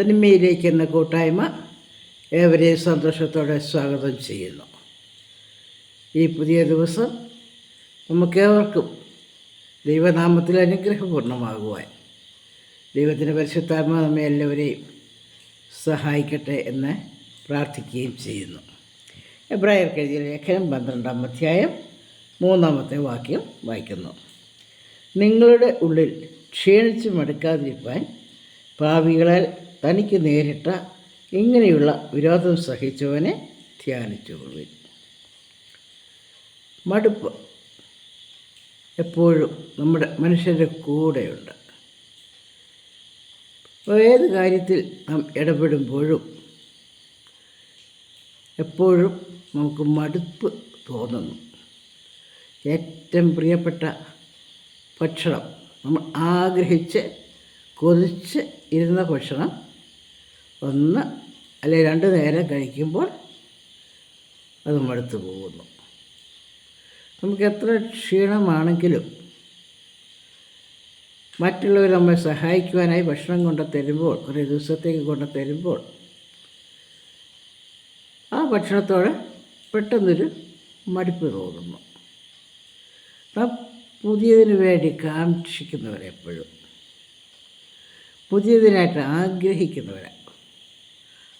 തനിമയിലേക്ക് എന്ന കൂട്ടായ്മ ഏവരെയും സന്തോഷത്തോടെ സ്വാഗതം ചെയ്യുന്നു. ഈ പുതിയ ദിവസം നമുക്കേവർക്കും ദൈവനാമത്തിൽ അനുഗ്രഹപൂർണമാകുവാൻ ദൈവത്തിന്റെ പരിശുദ്ധാത്മ നമ്മെ എല്ലാവരെയും സഹായിക്കട്ടെ എന്ന് പ്രാർത്ഥിക്കുകയും ചെയ്യുന്നു. എബ്രായർ കഴിഞ്ഞ ലേഖനം പന്ത്രണ്ടാം അധ്യായം മൂന്നാമത്തെ വാക്യം വായിക്കുന്നു. നിങ്ങളുടെ ഉള്ളിൽ ക്ഷീണിച്ച് മടുക്കാതിരിക്കാൻ പാവികളാൽ തനിക്ക് നേരിട്ട ഇങ്ങനെയുള്ള വിരോധം സഹിച്ചവനെ ധ്യാനിച്ചുകൊള്ളുവിൻ മടുപ്പ് എപ്പോഴും നമ്മുടെ മനുഷ്യരുടെ കൂടെയുണ്ട്. ഏത് കാര്യത്തിൽ നാം ഇടപെടുമ്പോഴും എപ്പോഴും നമുക്ക് മടുപ്പ് തോന്നുന്നു. ഏറ്റവും പ്രിയപ്പെട്ട ഭക്ഷണം നമ്മൾ ആഗ്രഹിച്ച് കൊതിച്ച് ഇരുന്ന ഭക്ഷണം ഒന്ന് അല്ലെ രണ്ട് നേരം കഴിക്കുമ്പോൾ അത് മടുത്തു പോകുന്നു. നമുക്ക് എത്ര ക്ഷീണമാണെങ്കിലും മറ്റുള്ളവർ നമ്മെ സഹായിക്കുവാനായി ഭക്ഷണം കൊണ്ട് തരുമ്പോൾ കുറേ ദിവസത്തേക്ക് കൊണ്ട് തരുമ്പോൾ ആ ഭക്ഷണത്തോടെ പെട്ടെന്നൊരു മടുപ്പ് തോന്നുന്നു. നാം പുതിയതിനു വേണ്ടി കാക്ഷിക്കുന്നവരെപ്പോഴും പുതിയതിനായിട്ട് ആഗ്രഹിക്കുന്നവരാണ്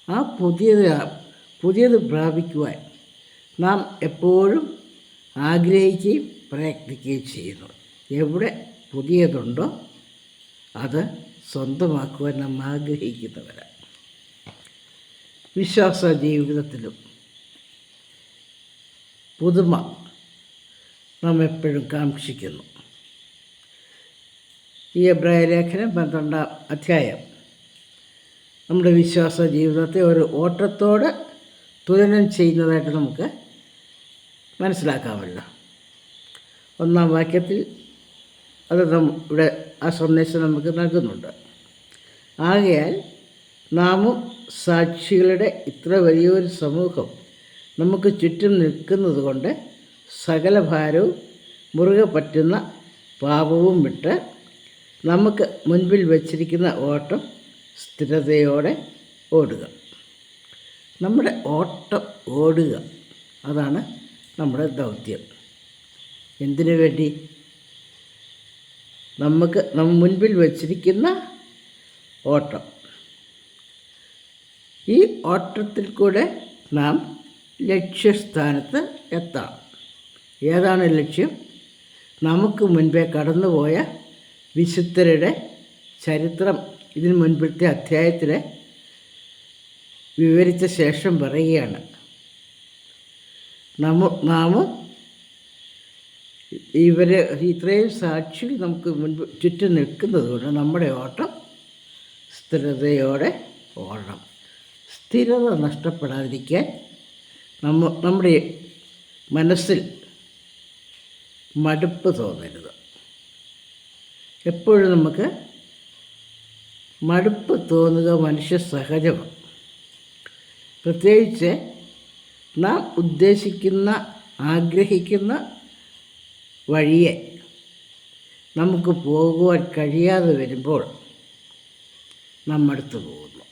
ആ പുതിയത് പുതിയത് പ്രാപിക്കുവാൻ നാം എപ്പോഴും ആഗ്രഹിക്കുകയും പ്രയത്നിക്കുകയും ചെയ്യുന്നു. എവിടെ പുതിയതുണ്ടോ അത് സ്വന്തമാക്കുവാൻ നാം ആഗ്രഹിക്കുന്നവരാണ് വിശ്വാസ ജീവിതത്തിലും പുതുമ നാം എപ്പോഴും കാക്ഷിക്കുന്നു. ഈ അഭിപ്രായ ലേഖനം പന്ത്രണ്ടാം അധ്യായം നമ്മുടെ വിശ്വാസ ജീവിതത്തെ ഒരു ഓട്ടത്തോട് തുലനം ചെയ്യുന്നതായിട്ട് നമുക്ക് മനസ്സിലാക്കാമല്ലോ. ഒന്നാം വാക്യത്തിൽ അത് ഇവിടെ ആ സന്ദേശം നമുക്ക് നൽകുന്നുണ്ട്. ആകയാൽ നാമും സാക്ഷികളുടെ ഇത്ര വലിയൊരു സമൂഹം നമുക്ക് ചുറ്റും നിൽക്കുന്നത് കൊണ്ട് സകല ഭാരവും മുറുകെ പറ്റുന്ന പാപവും വിട്ട് നമുക്ക് മുൻപിൽ വച്ചിരിക്കുന്ന ഓട്ടം സ്ഥിരതയോടെ ഓടുക. നമ്മുടെ ഓട്ടം ഓടുക. അതാണ് നമ്മുടെ ദൗത്യം. എന്തിനു വേണ്ടി? നമുക്ക് നമ്മ മുൻപിൽ വച്ചിരിക്കുന്ന ഓട്ടം. ഈ ഓട്ടത്തിൽ കൂടെ നാം ലക്ഷ്യസ്ഥാനത്ത് എത്താം ഏതാണ് ലക്ഷ്യം? നമുക്ക് മുൻപേ കടന്നുപോയ വിശുദ്ധരുടെ ചരിത്രം ഇതിന് മുൻപത്തെ അധ്യായത്തിൽ വിവരിച്ച ശേഷം പറയുകയാണ്. നമ്മ നാമും ഇവരെ ഇത്രയും സാക്ഷികൾ നമുക്ക് മുൻപ് ചുറ്റും നിൽക്കുന്നത് കൊണ്ട് നമ്മുടെ ഓട്ടം സ്ഥിരതയോടെ ഓടണം. സ്ഥിരത നഷ്ടപ്പെടാതിരിക്കാൻ നമ്മ നമ്മുടെ മനസ്സിൽ മടുപ്പ് തോന്നരുത്. എപ്പോഴും നമുക്ക് മടുപ്പ് തോന്നുക മനുഷ്യ സഹജമാണ്. പ്രത്യേകിച്ച് നാം ഉദ്ദേശിക്കുന്ന ആഗ്രഹിക്കുന്ന വഴിയെ നമുക്ക് പോകുവാൻ കഴിയാതെ വരുമ്പോൾ നാം അടുത്ത് പോകുന്നു.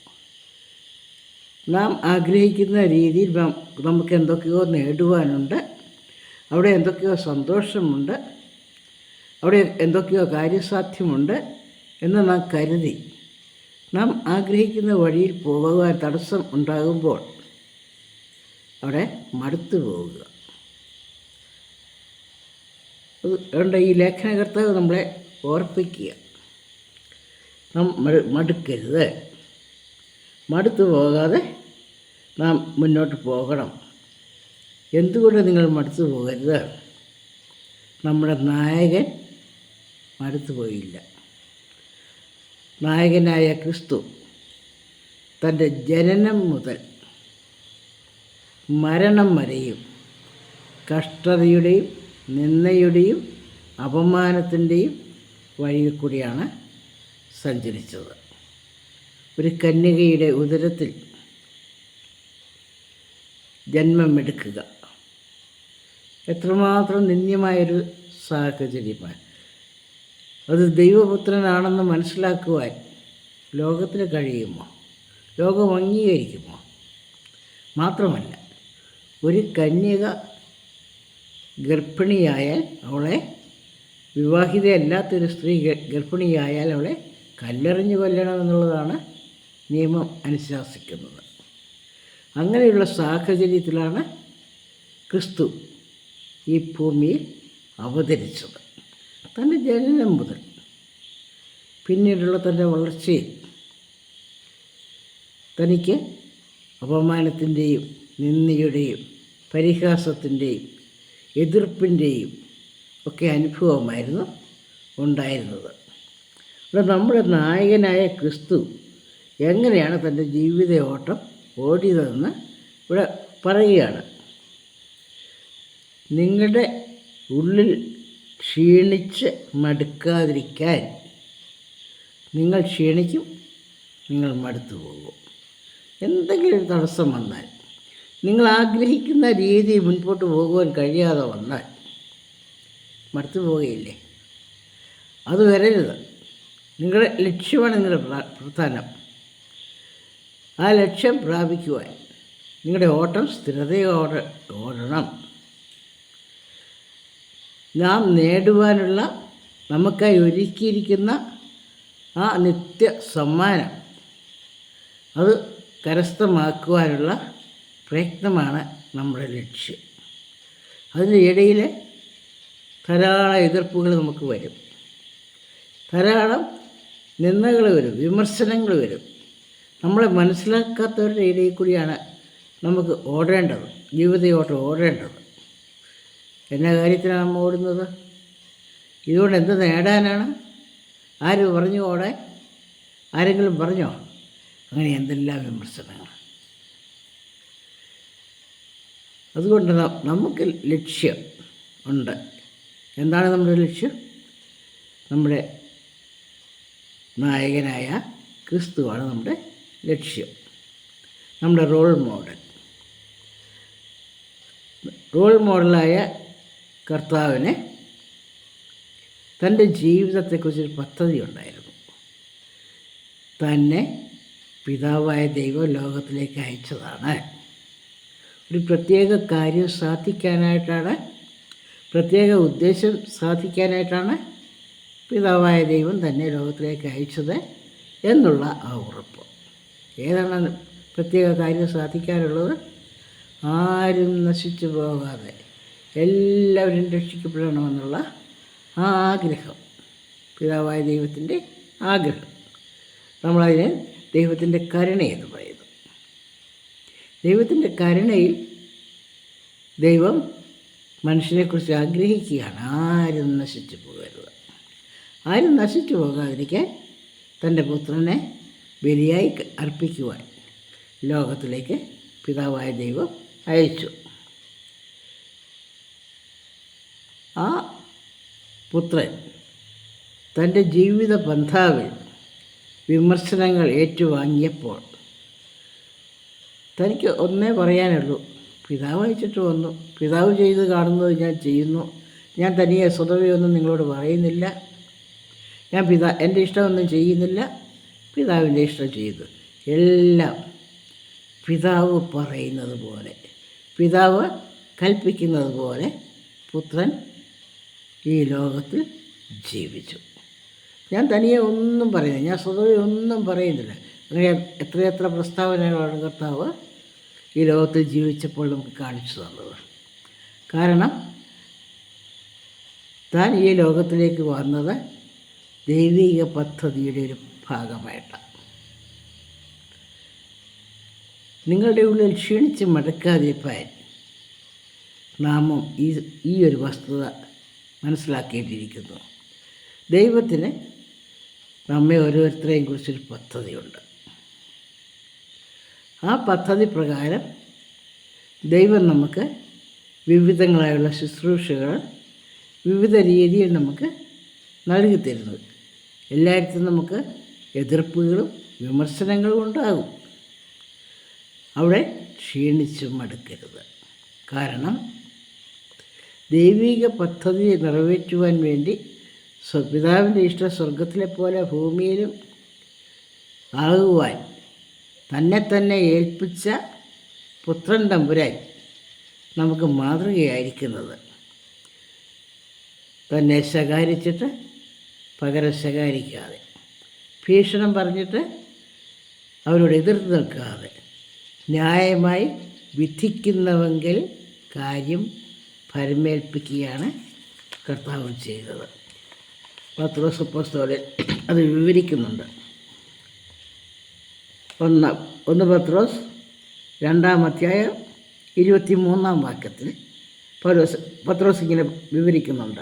നാം ആഗ്രഹിക്കുന്ന രീതിയിൽ നമുക്ക് എന്തൊക്കെയോ നേടുവാനുണ്ട്. അവിടെ എന്തൊക്കെയോ സന്തോഷമുണ്ട്. അവിടെ എന്തൊക്കെയോ കാര്യസാധ്യമുണ്ട് എന്ന് നാം കരുതി നാം ആഗ്രഹിക്കുന്ന വഴിയിൽ പോകുവാൻ തടസ്സം ഉണ്ടാകുമ്പോൾ അവിടെ മടുത്തു പോവുക അതുകൊണ്ട് ഈ ലേഖനകർത്താവ് നമ്മളെ ഓർപ്പിക്കുക. നാം മടുക്കരുത്. മടുത്തു പോകാതെ നാം മുന്നോട്ട് പോകണം. എന്തുകൊണ്ട് നിങ്ങൾ മടുത്തു പോകരുത്? നമ്മുടെ നായകൻ മടുത്തു പോയില്ല. നായകനായ ക്രിസ്തു തന്റെ ജനനം മുതൽ മരണം വരെയും കഷ്ടതയുടെയും നിന്ദയുടെയും അപമാനത്തിന്റെയും വഴിയിൽ കൂടിയാണ് സഞ്ചരിച്ചത്. ഒരു കന്യകയുടെ ഉദരത്തിൽ ജന്മമെടുക്കുക. എത്രമാത്രം നിന്ദ്യമായൊരു സാഹചര്യമാണ്. അത് ദൈവപുത്രനാണെന്ന് മനസ്സിലാക്കുവാൻ ലോകത്തിന് കഴിയുമോ? ലോകം അംഗീകരിക്കുമോ? മാത്രമല്ല ഒരു കന്യക ഗർഭിണിയായാൽ അവളെ വിവാഹിതയല്ലാത്തൊരു സ്ത്രീ ഗർഭിണിയായാൽ അവളെ കല്ലെറിഞ്ഞ് കൊല്ലണം എന്നുള്ളതാണ് നിയമം അനുശാസിക്കുന്നത്. അങ്ങനെയുള്ള സാഹചര്യത്തിലാണ് ക്രിസ്തു ഈ ഭൂമിയിൽ അവതരിച്ചത്. തന്റെ ജനനം മുതൽ പിന്നീടുള്ള തന്റെ വളർച്ചയിൽ തനിക്ക് അപമാനത്തിന്റെയും നിന്ദയുടെയും പരിഹാസത്തിന്റെയും എതിർപ്പിന്റെയും ഒക്കെ അനുഭവമായിരുന്നു ഉണ്ടായിരുന്നത്. ഇവിടെ നമ്മുടെ നായകനായ ക്രിസ്തു എങ്ങനെയാണ് തന്റെ ജീവിത ഓട്ടം ഓടിയതെന്ന് ഇവിടെ പറയുകയാണ്. നിങ്ങളുടെ ഉള്ളിൽ ക്ഷീണിച്ച് മടുക്കാതിരിക്കാൻ നിങ്ങൾ ക്ഷീണിക്കും നിങ്ങൾ മടുത്തു പോകും. എന്തെങ്കിലും തടസ്സം വന്നാൽ നിങ്ങൾ ആഗ്രഹിക്കുന്ന രീതി മുൻപോട്ട് പോകുവാൻ കഴിയാതെ വന്നാൽ മടുത്തു പോവുകയില്ലേ അത് വരരുത്. നിങ്ങളുടെ ലക്ഷ്യമാണ് നിങ്ങളുടെ പ്ര- പ്രധാനം. ആ ലക്ഷ്യം പ്രാപിക്കുവാൻ നിങ്ങളുടെ ഓട്ടം സ്ഥിരതയോടെ ഓടണം. നാം നേടുവാനുള്ള നമുക്കായി ഒരുക്കിയിരിക്കുന്ന ആ നിത്യ സമ്മാനം. അത് കരസ്ഥമാക്കുവാനുള്ള പ്രയത്നമാണ് നമ്മുടെ ലക്ഷ്യം. അതിന്റെ ഇടയിൽ ധാരാളം എതിർപ്പുകൾ നമുക്ക് വരും. ധാരാളം നിന്ദകൾ വരും വിമർശനങ്ങൾ വരും. നമ്മളെ മനസ്സിലാക്കാത്തവരുടെ ഇടയിൽ കൂടിയാണ് നമുക്ക് ഓടേണ്ടത് ജീവിതയോട്ടം ഓടേണ്ടത്. എന്നാ കാര്യത്തിനാണ് നമ്മൾ ഓടുന്നത്? ഇതുകൊണ്ട് എന്ത് നേടാനാണ്? ആര് പറഞ്ഞു ഓടെ ആരെങ്കിലും പറഞ്ഞോ? അങ്ങനെ എന്തെല്ലാം വിമർശനങ്ങൾ. അതുകൊണ്ട് നമുക്ക് ലക്ഷ്യം ഉണ്ട്. എന്താണ് നമ്മുടെ ലക്ഷ്യം? നമ്മുടെ നായകനായ ക്രിസ്തുവാണ് നമ്മുടെ ലക്ഷ്യം. നമ്മുടെ റോൾ മോഡൽ. റോൾ മോഡലായ കർത്താവിന് തന്റെ ജീവിതത്തെക്കുറിച്ചൊരു പദ്ധതി ഉണ്ടായിരുന്നു തന്നെ പിതാവായ ദൈവം ലോകത്തിലേക്ക് അയച്ചതാണ്. ഒരു പ്രത്യേക കാര്യം സാധിക്കാനായിട്ടാണ് പ്രത്യേക ഉദ്ദേശം സാധിക്കാനായിട്ടാണ് പിതാവായ ദൈവം തന്നെ ലോകത്തിലേക്ക് അയച്ചത് എന്നുള്ള ആ ഉറപ്പ്. ഏതാണ് പ്രത്യേക കാര്യം സാധിക്കാനുള്ളത്? ആരും നശിച്ചു പോകാതെ എല്ലാവരും രക്ഷിക്കപ്പെടണമെന്നുള്ള ആഗ്രഹം. പിതാവായ ദൈവത്തിന്റെ ആഗ്രഹം. നമ്മളതിനെ ദൈവത്തിന്റെ എന്ന് പറയുന്നു. ദൈവത്തിന്റെ കരുണയിൽ ദൈവം മനുഷ്യനെക്കുറിച്ച് ആഗ്രഹിക്കുകയാണ്. ആരും നശിച്ചു പോകരുത്. ആരും നശിച്ചു പോകാതിരിക്കാൻ തന്റെ പുത്രനെ ബലിയായി അർപ്പിക്കുവാൻ ലോകത്തിലേക്ക് പിതാവായ ദൈവം അയച്ചു. ആ പുത്രൻ തന്റെ ജീവിത ബന്ധാവിൽ വിമർശനങ്ങൾ ഏറ്റുവാങ്ങിയപ്പോൾ തനിക്ക് ഒന്നേ പറയാനുള്ളൂ പിതാവ് അയച്ചിട്ട് വന്നു. പിതാവ് ചെയ്ത് കാണുന്നത് ഞാൻ ചെയ്യുന്നു. ഞാൻ തനിയെ സ്വതവിയൊന്നും നിങ്ങളോട് പറയുന്നില്ല. ഞാൻ പിതാ എന്റെ ഇഷ്ടമൊന്നും ചെയ്യുന്നില്ല. പിതാവിന്റെ ഇഷ്ടം ചെയ്തു. എല്ലാം പിതാവ് പറയുന്നത് പോലെ പിതാവ് കൽപ്പിക്കുന്നത് പോലെ പുത്രൻ ഈ ലോകത്തിൽ ജീവിച്ചു. ഞാൻ തനിയെ ഒന്നും പറയുന്നില്ല. ഞാൻ സ്വതവേ ഒന്നും പറയുന്നില്ല. അങ്ങനെ എത്രയെത്ര പ്രസ്താവനകളാണ് കർത്താവ് ഈ ലോകത്തിൽ ജീവിച്ചപ്പോൾ നമുക്ക് കാണിച്ചു തന്നത്. കാരണം താൻ ഈ ലോകത്തിലേക്ക് വന്നത് ദൈവിക പദ്ധതിയുടെ ഒരു ഭാഗമായിട്ടാണ്. നിങ്ങളുടെ ഉള്ളിൽ ക്ഷീണിച്ച് മടക്കാതിരിപ്പാൻ നാമം ഈ ഈ ഒരു വസ്തുത മനസ്സിലാക്കേണ്ടിയിരിക്കുന്നു ദൈവത്തിന് നമ്മെ ഓരോരുത്തരെയും കുറിച്ചൊരു പദ്ധതിയുണ്ട്. ആ പദ്ധതി പ്രകാരം ദൈവം നമുക്ക് വിവിധങ്ങളായുള്ള ശുശ്രൂഷകൾ വിവിധ രീതിയിൽ നമുക്ക് നൽകി തരുന്നത്. എല്ലായിടത്തും നമുക്ക് എതിർപ്പുകളും വിമർശനങ്ങളും ഉണ്ടാകും. അവിടെ ക്ഷീണിച്ചു മടുക്കരുത്. കാരണം ദൈവിക പദ്ധതി നിറവേറ്റുവാൻ വേണ്ടി പിതാവിന്റെ ഇഷ്ടം സ്വർഗത്തിലെ പോലെ ഭൂമിയിലും ആകുവാൻ തന്നെ തന്നെ ഏൽപ്പിച്ച പുത്രൻ തമ്പുരാൻ നമുക്ക് മാതൃകയായിരിക്കുന്നത്. തന്നെ ശകാരിച്ചിട്ട് പകരം ശകാരിക്കാതെ ഭീഷണം പറഞ്ഞിട്ട് അവരോട് എതിർത്ത് നിൽക്കാതെ ന്യായമായി വിധിക്കുന്നവെങ്കിൽ കാര്യം പരമേൽപ്പിക്കുകയാണ് കർത്താവ് ചെയ്തത്. പത്രോസ് പുസ്തകത്തിൽ അത് വിവരിക്കുന്നുണ്ട്. ഒന്ന് ഒന്ന് പത്രോസ് രണ്ടാം അധ്യായം ഇരുപത്തി മൂന്നാം വാക്യത്തിൽ പൗലോസ് പത്രോസ് ഇങ്ങനെ വിവരിക്കുന്നുണ്ട്.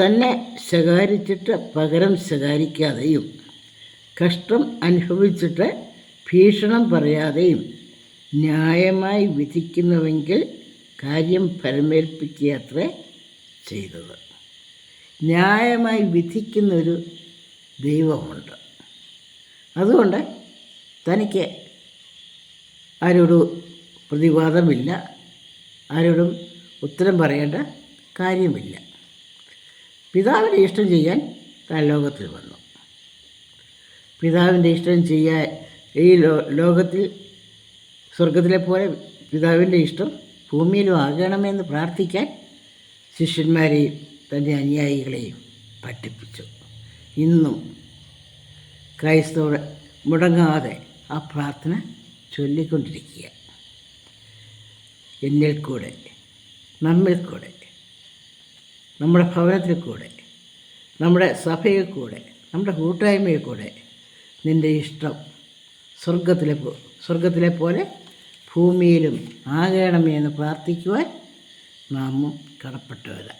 തന്നെ ശകാരിച്ചിട്ട് പകരം ശകാരിക്കാതെയും കഷ്ടം അനുഭവിച്ചിട്ട് ഭീഷണം പറയാതെയും ന്യായമായി വിധിക്കുന്നുവെങ്കിൽ കാര്യം പരമേൽപ്പിക്കുകയത്രേ ചെയ്തത്. ന്യായമായി വിധിക്കുന്നൊരു ദൈവമുണ്ട്. അതുകൊണ്ട് തനിക്ക് ആരോടും പ്രതിവാദമില്ല ആരോടും ഉത്തരം പറയേണ്ട കാര്യമില്ല. പിതാവിന്റെ ഇഷ്ടം ചെയ്യാൻ താൻ ലോകത്തിൽ വന്നു. പിതാവിന്റെ ഇഷ്ടം ചെയ്യാൻ ഈ ലോകത്തിൽ സ്വർഗത്തിലെ പോലെ പിതാവിന്റെ ഇഷ്ടം ഭൂമിയിലും ആകണമെന്ന് പ്രാർത്ഥിക്കാൻ ശിഷ്യന്മാരെയും തന്റെ അനുയായികളെയും പഠിപ്പിച്ചു ഇന്നും ക്രൈസ്തവർ മുടങ്ങാതെ ആ പ്രാർത്ഥന ചൊല്ലിക്കൊണ്ടിരിക്കുക എന്നിൽ കൂടെ നമ്മിൽ കൂടെ നമ്മുടെ ഭവനത്തിൽ കൂടെ നമ്മുടെ സഭയിൽ കൂടെ നമ്മുടെ കൂട്ടായ്മയിൽ കൂടെ നിന്റെ ഇഷ്ടം സ്വർഗത്തിലെ സ്വർഗത്തിലെ പോലെ ഭൂമിയിലും ആകണമേ എന്ന് പ്രാർത്ഥിക്കുവാൻ നാമും കടപ്പെട്ടവരാണ്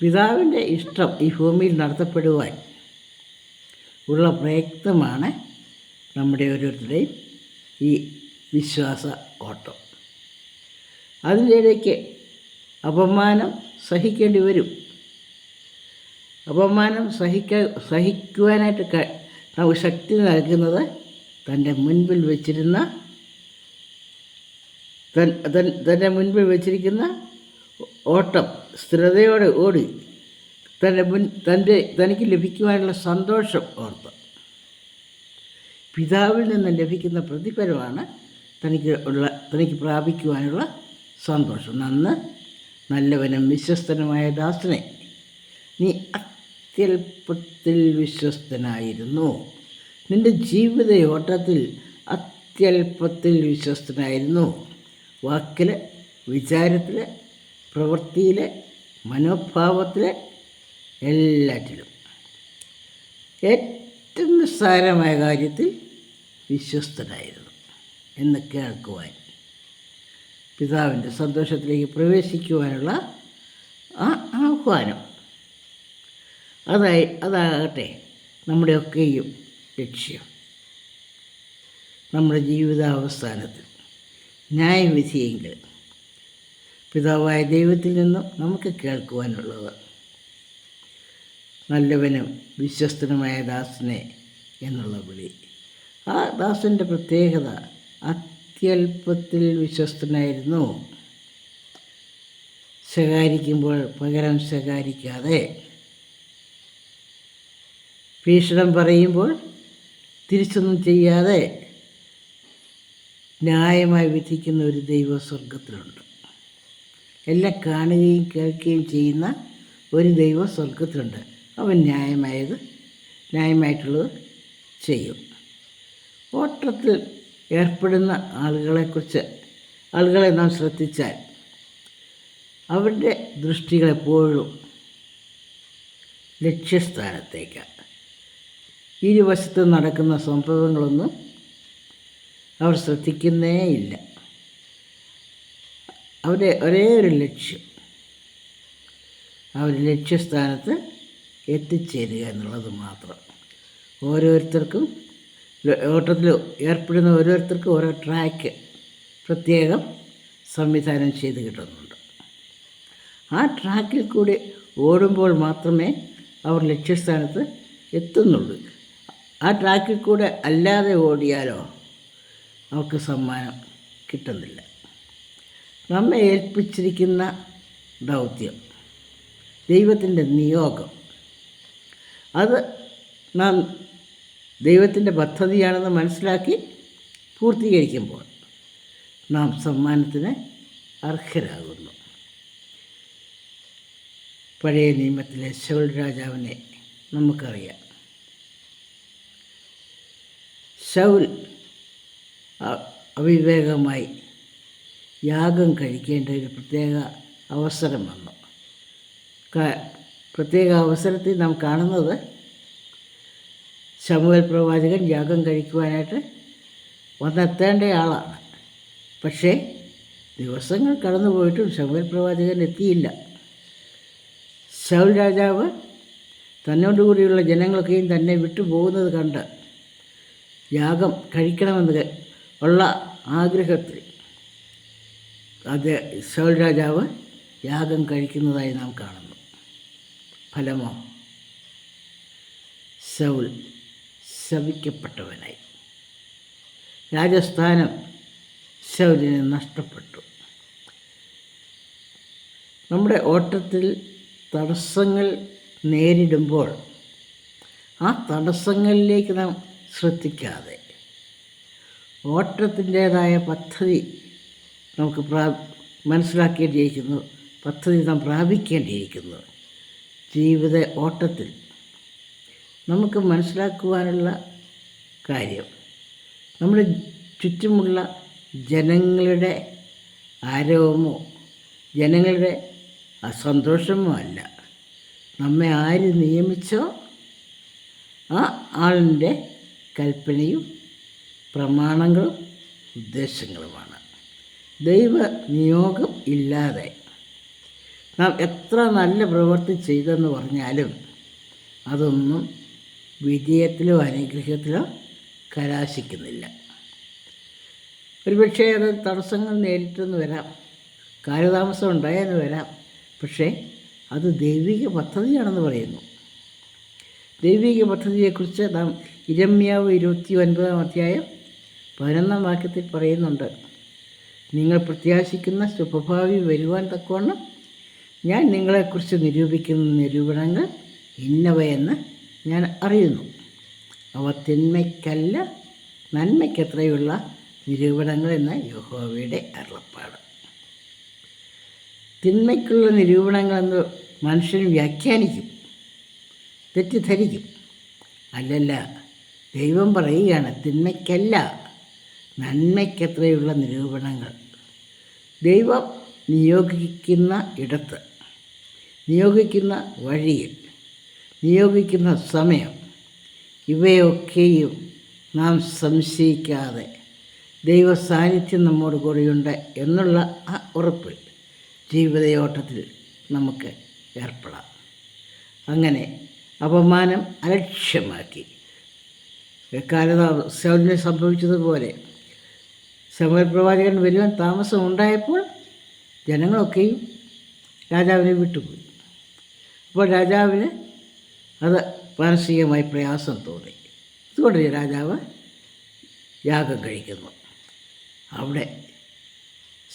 പിതാവിന്റെ ഇഷ്ടം ഈ ഭൂമിയിൽ നടത്തപ്പെടുവാൻ ഉള്ള പ്രയത്നമാണ് നമ്മുടെ ഓരോരുത്തരുടെയും ഈ വിശ്വാസ ഓട്ടം. അതിനിടയ്ക്ക് അപമാനം സഹിക്കേണ്ടി വരും. അപമാനം സഹിക്ക സഹിക്കുവാനായിട്ട് ശക്തി നൽകുന്നത് തന്റെ മുൻപിൽ വെച്ചിരുന്ന തന്റെ മുൻപിൽ വെച്ചിരിക്കുന്ന ഓട്ടം സ്ഥിരതയോടെ ഓടി തന്റെ മുൻ തന്റെ തനിക്ക് ലഭിക്കുവാനുള്ള സന്തോഷം ഓർത്ത്. പിതാവിൽ നിന്ന് ലഭിക്കുന്ന പ്രതിഫലമാണ് തനിക്ക് ഉള്ള തനിക്ക് പ്രാപിക്കുവാനുള്ള സന്തോഷം. നന്ന് നല്ലവനും വിശ്വസ്തനുമായ ദാസനെ നീ അത്യല്പത്തിൽ വിശ്വസ്തനായിരുന്നു. നിന്റെ ജീവിത ഓട്ടത്തിൽ അത്യല്പത്തിൽ വിശ്വസ്തനായിരുന്നു. വാക്കിൽ വിചാരത്തിൽ പ്രവൃത്തിയിൽ മനോഭാവത്തിൽ എല്ലാറ്റിലും. ഏറ്റവും നിസ്സാരമായ കാര്യത്തിൽ വിശ്വസ്തനായിരുന്നു എന്ന് കേൾക്കുവാൻ പിതാവിന്റെ സന്തോഷത്തിലേക്ക് പ്രവേശിക്കുവാനുള്ള ആ ആഹ്വാനം. അതായി അതാകട്ടെ നമ്മുടെയൊക്കെയും ലക്ഷ്യം. നമ്മുടെ ജീവിതാവസാനത്തിൽ ന്യായവിധിയെങ്കിൽ പിതാവായ ദൈവത്തിൽ നിന്നും നമുക്ക് കേൾക്കുവാനുള്ളത്. നല്ലവനും വിശ്വസ്തനുമായ ദാസനെ എന്നുള്ള വിളി. ആ ദാസന്റെ പ്രത്യേകത അത്യല്പത്തിൽ വിശ്വസ്തനായിരുന്നു. ശകാരിക്കുമ്പോൾ പകരം ശകാരിക്കാതെ ഭീഷണം പറയുമ്പോൾ തിരിച്ചൊന്നും ചെയ്യാതെ ന്യായമായി വിധിക്കുന്ന ഒരു ദൈവ സ്വർഗത്തിലുണ്ട്. എല്ലാം കാണുകയും കേൾക്കുകയും ചെയ്യുന്ന ഒരു ദൈവ സ്വർഗത്തിലുണ്ട്. അവൻ ന്യായമായത് ന്യായമായിട്ടുള്ളത് ചെയ്യും. ഓട്ടത്തിൽ ഏർപ്പെടുന്ന ആളുകളെക്കുറിച്ച് ആളുകളെ നാം ശ്രദ്ധിച്ചാൽ അവരുടെ ദൃഷ്ടികൾ എപ്പോഴും ലക്ഷ്യസ്ഥാനത്തേക്കാണ് ഇരുവശത്ത് നടക്കുന്ന സംഭവങ്ങളൊന്നും അവർ ശ്രദ്ധിക്കുന്നേ ഇല്ല. അവരുടെ ഒരേ ഒരു ലക്ഷ്യം. അവർ ലക്ഷ്യസ്ഥാനത്ത് എത്തിച്ചേരുക എന്നുള്ളത് മാത്രം. ഓരോരുത്തർക്കും ഓട്ടത്തിൽ ഏർപ്പെടുന്ന ഓരോരുത്തർക്കും ഓരോ ട്രാക്ക് പ്രത്യേകം സംവിധാനം ചെയ്ത് കിട്ടുന്നുണ്ട്. ആ ട്രാക്കിൽ കൂടി ഓടുമ്പോൾ മാത്രമേ അവർ ലക്ഷ്യസ്ഥാനത്ത് എത്തുന്നുള്ളൂ. ആ ട്രാക്കിൽ കൂടെ അല്ലാതെ ഓടിയാലോ? അവർക്ക് സമ്മാനം കിട്ടുന്നില്ല. നമ്മെ ഏൽപ്പിച്ചിരിക്കുന്ന ദൗത്യം ദൈവത്തിന്റെ നിയോഗം. അത് നാം ദൈവത്തിന്റെ പദ്ധതിയാണെന്ന് മനസ്സിലാക്കി പൂർത്തീകരിക്കുമ്പോൾ നാം സമ്മാനത്തിന് അർഹരാകുന്നു. പഴയ നിയമത്തിലെ ശൗൽ രാജാവിനെ നമുക്കറിയാം. ശൗൽ അവിവേകമായി യാഗം കഴിക്കേണ്ട ഒരു പ്രത്യേക അവസരം വന്നു. പ്രത്യേക അവസരത്തിൽ നാം കാണുന്നത് ശമുവൽ പ്രവാചകൻ യാഗം കഴിക്കുവാനായിട്ട് വന്നെത്തേണ്ട ആളാണ്. പക്ഷേ ദിവസങ്ങൾ കടന്നു പോയിട്ടും ശമുവൽ പ്രവാചകൻ എത്തിയില്ല. ശൗൽ രാജാവ് തന്നോടുകൂടിയുള്ള ജനങ്ങളൊക്കെയും തന്നെ വിട്ടുപോകുന്നത് കണ്ട് യാഗം കഴിക്കണമെന്ന് ഉള്ള ആഗ്രഹത്തിൽ അത് ശൗൽ രാജാവ് യാഗം കഴിക്കുന്നതായി നാം കാണുന്നു. ഫലമോ? സൗൽ ശവിക്കപ്പെട്ടവനായി രാജസ്ഥാനം സൗലിന് നഷ്ടപ്പെട്ടു. നമ്മുടെ ഓട്ടത്തിൽ തടസ്സങ്ങൾ നേരിടുമ്പോൾ ആ തടസ്സങ്ങളിലേക്ക് നാം ശ്രദ്ധിക്കാതെ ഓട്ടത്തിന്റേതായ പദ്ധതി നമുക്ക് പ്രാ മനസ്സിലാക്കേണ്ടിയിരിക്കുന്നു. പദ്ധതി നാം പ്രാപിക്കേണ്ടിയിരിക്കുന്നു. ജീവിത ഓട്ടത്തിൽ നമുക്ക് മനസ്സിലാക്കുവാനുള്ള കാര്യം. നമ്മുടെ ചുറ്റുമുള്ള ജനങ്ങളുടെ ആരവമോ ജനങ്ങളുടെ സന്തോഷമോ അല്ല. നമ്മെ ആര് നിയമിച്ചോ ആ ആളിന്റെ കൽപ്പനയും പ്രമാണങ്ങളും ഉദ്ദേശങ്ങളുമാണ്. ദൈവ നിയോഗം ഇല്ലാതെ നാം എത്ര നല്ല പ്രവൃത്തി ചെയ്തെന്ന് പറഞ്ഞാലും അതൊന്നും വിജയത്തിലോ അനുഗ്രഹത്തിലോ കലാശിക്കുന്നില്ല. ഒരുപക്ഷെ അത് തടസ്സങ്ങൾ നേരിട്ടെന്ന് വരാം കാലതാമസം ഉണ്ടായെന്ന് വരാം പക്ഷേ അത് ദൈവിക പദ്ധതിയാണെന്ന് പറയുന്നു. ദൈവിക പദ്ധതിയെക്കുറിച്ച് നാം ഇരമ്യാവ് ഇരുപത്തി ഒൻപതാം അധ്യായം പതിനൊന്നാം വാക്യത്തിൽ പറയുന്നുണ്ട് നിങ്ങൾ പ്രത്യാശിക്കുന്ന ശുഭഭാവി വരുവാൻ തക്കവണ്ണം ഞാൻ നിങ്ങളെക്കുറിച്ച് നിരൂപിക്കുന്ന നിരൂപണങ്ങൾ ഇന്നവയെന്ന് ഞാൻ അറിയുന്നു. അവ തിന്മയ്ക്കല്ല നന്മയ്ക്കത്രയുള്ള നിരൂപണങ്ങൾ എന്ന യഹോവയുടെ അരുളപ്പാട്. തിന്മയ്ക്കുള്ള നിരൂപണങ്ങളെന്ന് മനുഷ്യൻ വ്യാഖ്യാനിക്കും തെറ്റിദ്ധരിക്കും. അല്ലല്ല ദൈവം പറയുകയാണ് തിന്മയ്ക്കല്ല നന്മയ്ക്കത്രയുള്ള നിരൂപണങ്ങൾ. ദൈവം നിയോഗിക്കുന്ന ഇടത്ത് നിയോഗിക്കുന്ന വഴിയിൽ നിയോഗിക്കുന്ന സമയം ഇവയൊക്കെയും നാം സംശയിക്കാതെ ദൈവ സാന്നിധ്യം നമ്മോട് കൂടെയുണ്ട് എന്നുള്ള ആ ഉറപ്പ് ജീവിതയോട്ടത്തിൽ നമുക്ക് ഏർപ്പെടാം. അങ്ങനെ അപമാനം അലക്ഷ്യമാക്കി. കാലതാമസം സംഭവിച്ചതുപോലെ സമയ പ്രവാചകൻ വരുവാൻ താമസം ഉണ്ടായപ്പോൾ ജനങ്ങളൊക്കെയും രാജാവിനെ വിട്ടുപോയി. അപ്പോൾ രാജാവിന് അത് മാനസികമായി പ്രയാസം തോന്നി. അതുകൊണ്ട് രാജാവ് യാഗം കഴിക്കുന്നു. അവിടെ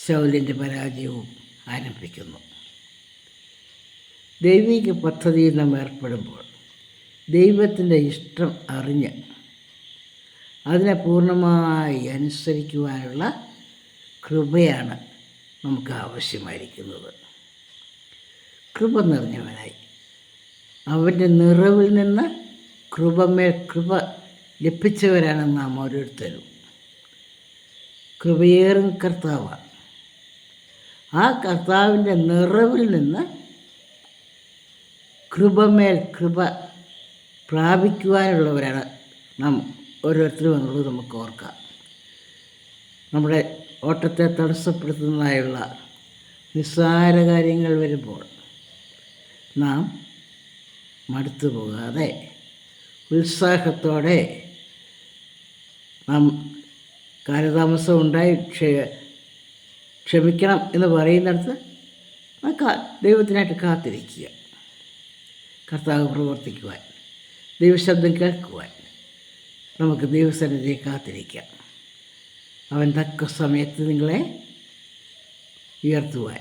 ശൗലിന്റെ പരാജയവും ആരംഭിക്കുന്നു. ദൈവിക പദ്ധതിയിൽ നാം ഏർപ്പെടുമ്പോൾ ദൈവത്തിന്റെ ഇഷ്ടം അറിഞ്ഞ് അതിനെ പൂർണമായി അനുസരിക്കുവാനുള്ള കൃപയാണ് നമുക്ക് ആവശ്യമായിരിക്കുന്നത്. കൃപ നിറഞ്ഞവനായി. അവന്റെ നിറവിൽ നിന്ന് കൃപമേൽ കൃപ ലഭിച്ചവരാണ് നാം ഓരോരുത്തരും. കൃപയേറും കർത്താവാണ്. ആ കർത്താവിന്റെ നിറവിൽ നിന്ന് കൃപമേൽ കൃപ പ്രാപിക്കുവാനുള്ളവരാണ് നാം ഓരോരുത്തരും എന്നുള്ളത് നമുക്ക് ഓർക്കാം. നമ്മുടെ ഓട്ടത്തെ തടസ്സപ്പെടുത്തുന്നതായുള്ള നിസ്സാര കാര്യങ്ങൾ വരുമ്പോൾ നാം മടുത്തു പോകാതെ ഉത്സാഹത്തോടെ നാം കാലതാമസം ഉണ്ടായി ക്ഷ- ക്ഷമിക്കണം എന്ന് പറയുന്നിടത്ത് ദൈവത്തിനായിട്ട് കാത്തിരിക്കുക. കർത്താവ് പ്രവർത്തിക്കുവാൻ ദൈവശബ്ദം കേൾക്കുവാൻ നമുക്ക് ദൈവസന്നിധിയെ കാത്തിരിക്കാം. അവൻ തക്ക സമയത്ത് നിങ്ങളെ ഉയർത്തുവാൻ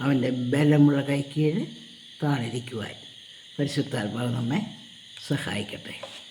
അവന്റെ ബലമുള്ള കൈക്കീഴ് താണിരിക്കുവാൻ. പരിശുദ്ധാത്മാവ് നമ്മെ സഹായിക്കട്ടെ.